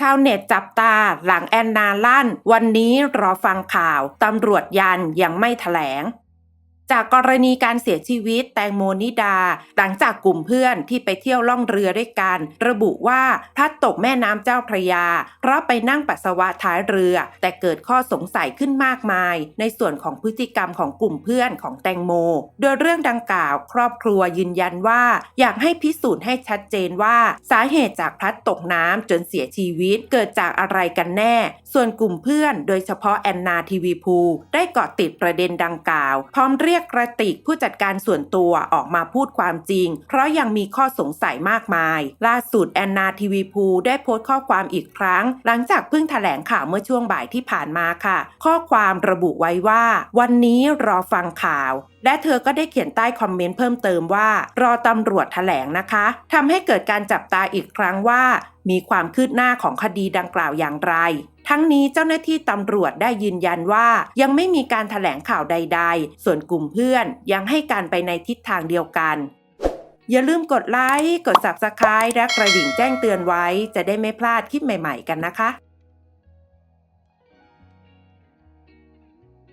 ชาวเน็ตจับตาหลังแอนนาลั่น วันนี้รอฟังข่าว ตำรวจยันยังไม่แถลง จากกรณีการเสียชีวิตแตงโมนิดา หลังจากกลุ่มเพื่อนที่ไปเที่ยวล่องเรือด้วยกัน ระบุว่าพลัดตกแม่น้ำเจ้าพระยา เพราะไปนั่งปัสสาวะท้ายเรือ แต่เกิดข้อสงสัยขึ้นมากมาย ในส่วนของพฤติกรรมของกลุ่มเพื่อนของแตงโม โดยเรื่องดังกล่าว ครอบครัวยืนยันว่า อยากให้พิสูจน์ให้ชัดเจนว่า สาเหตุจากพลัดตกน้ำจนเสียชีวิตเกิดจากอะไรกันแน่ ส่วนกลุ่มเพื่อน โดยเฉพาะแอนนาทีวีพูได้เกาะติดประเด็นดังกล่าว พร้อมเรียกยกกระติกผู้จัดการส่วนตัวออกมาพูดความจริง เพราะยังมีข้อสงสัยมากมาย ล่าสุดแอนนาทีวีพูได้โพสต์ข้อความอีกครั้ง หลังจากเพิ่งแถลงข่าวเมื่อช่วงบ่ายที่ผ่านมาค่ะ ข้อความระบุไว้ว่า วันนี้รอฟังข่าว และเธอก็ได้เขียนใต้คอมเมนต์เพิ่มเติมว่า รอตำรวจแถลงนะคะทำให้เกิดการจับตาอีกครั้งว่า มีความคืบหน้าของคดีดังกล่าวอย่างไร ทั้งนี้เจ้าหน้าที่ตำรวจได้ยืนยันว่ายังไม่มีการถแถลงข่าวใด ๆ ส่วนกลุ่มเพื่อนยังให้การไปในทิศทางเดียวกัน อย่าลืมกดไลค์ กด Subscribe และกระดิ่งแจ้งเตือนไว้ จะได้ไม่พลาดคลิปใหม่ ๆ กันนะคะ